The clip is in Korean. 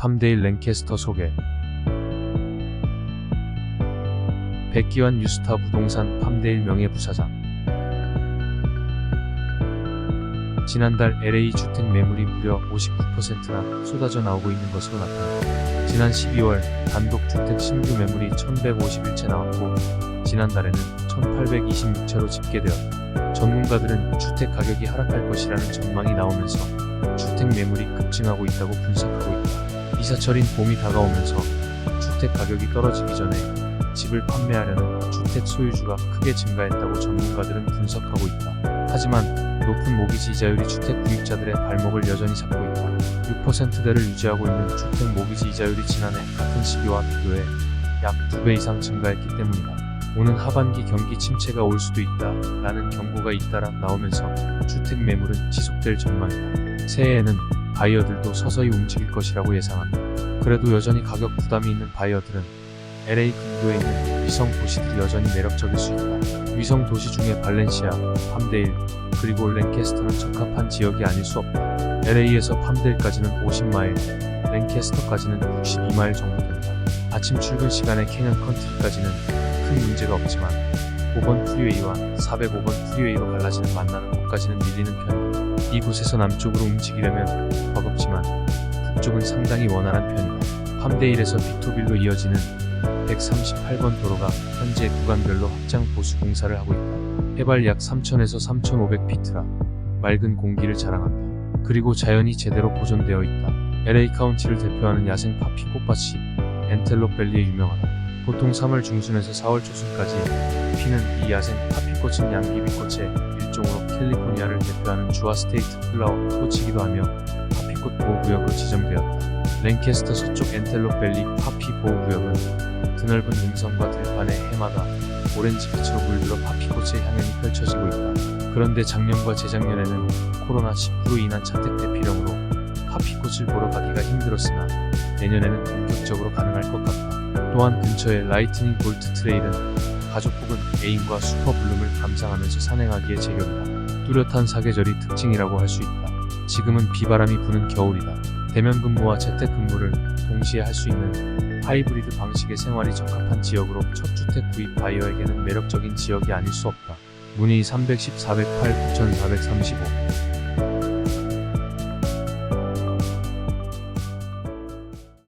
팜데일 랭캐스터 소개 백기환 뉴스타 부동산 팜데일 명예부사장 지난달 LA 주택 매물이 무려 59%나 쏟아져 나오고 있는 것으로 나타났다. 지난 12월 단독 주택 신규 매물이 1151채 나왔고 지난달에는 1826채로 집계되었다. 전문가들은 주택 가격이 하락할 것이라는 전망이 나오면서 주택 매물이 급증하고 있다고 분석하고 있다. 이사철인 봄이 다가오면서 주택 가격이 떨어지기 전에 집을 판매하려는 주택 소유주가 크게 증가했다고 전문가들은 분석하고 있다. 하지만 높은 모기지 이자율이 주택 구입자들의 발목을 여전히 잡고 있다. 6%대를 유지하고 있는 주택 모기지 이자율이 지난해 같은 시기와 비교해 약 2배 이상 증가했기 때문이다. 오는 하반기 경기 침체가 올 수도 있다. 라는 경고가 잇따라 나오면서 주택 매물은 지속될 전망이다. 새해에는 바이어들도 서서히 움직일 것이라고 예상한다. 그래도 여전히 가격 부담이 있는 바이어들은 LA 근교에 있는 위성 도시들이 여전히 매력적일 수 있다. 위성 도시 중에 발렌시아, 팜데일, 그리고 랭캐스터는 적합한 지역이 아닐 수 없다. LA에서 팜데일까지는 50마일, 랭캐스터까지는 62마일 정도 된다. 아침 출근 시간에 캐년 컨트리까지는 큰 문제가 없지만 5번 프리웨이와 405번 프리웨이로 갈라지는 만나는 곳까지는 밀리는 편이다. 이곳에서 남쪽으로 움직이려면 버겁지만 북쪽은 상당히 원활한 편이다. 팜데일에서 비토빌로 이어지는 138번 도로가 현재 구간별로 확장 보수 공사를 하고 있다. 해발 약 3000에서 3500피트라 맑은 공기를 자랑한다. 그리고 자연이 제대로 보존되어 있다. LA 카운티를 대표하는 야생 파피 꽃밭이 엔텔로밸리에 유명하다. 보통 3월 중순에서 4월 초순까지 피는 이 야생 파피꽃은 양귀비꽃의 일종으로 캘리포니아를 대표하는 주화 스테이트 플라워 꽃이기도 하며 파피꽃 보호구역으로 지정되었다. 랭캐스터 서쪽 엔텔로밸리 파피 보호구역은 드넓은 능선과 들판의 해마다 오렌지빛으로 물들어 파피꽃의 향연이 펼쳐지고 있다. 그런데 작년과 재작년에는 코로나19로 인한 자택 대피령으로 파피꽃을 보러 가기가 힘들었으나 내년에는 본격적으로 가능할 것 같다. 또한 근처의 라이트닝 볼트 트레일은 가족 혹은 애인과 슈퍼블룸을 감상하면서 산행하기에 제격이다. 뚜렷한 사계절이 특징이라고 할 수 있다. 지금은 비바람이 부는 겨울이다. 대면 근무와 재택 근무를 동시에 할 수 있는 하이브리드 방식의 생활이 적합한 지역으로 첫 주택 구입 바이어에게는 매력적인 지역이 아닐 수 없다. 문의 310 408 9435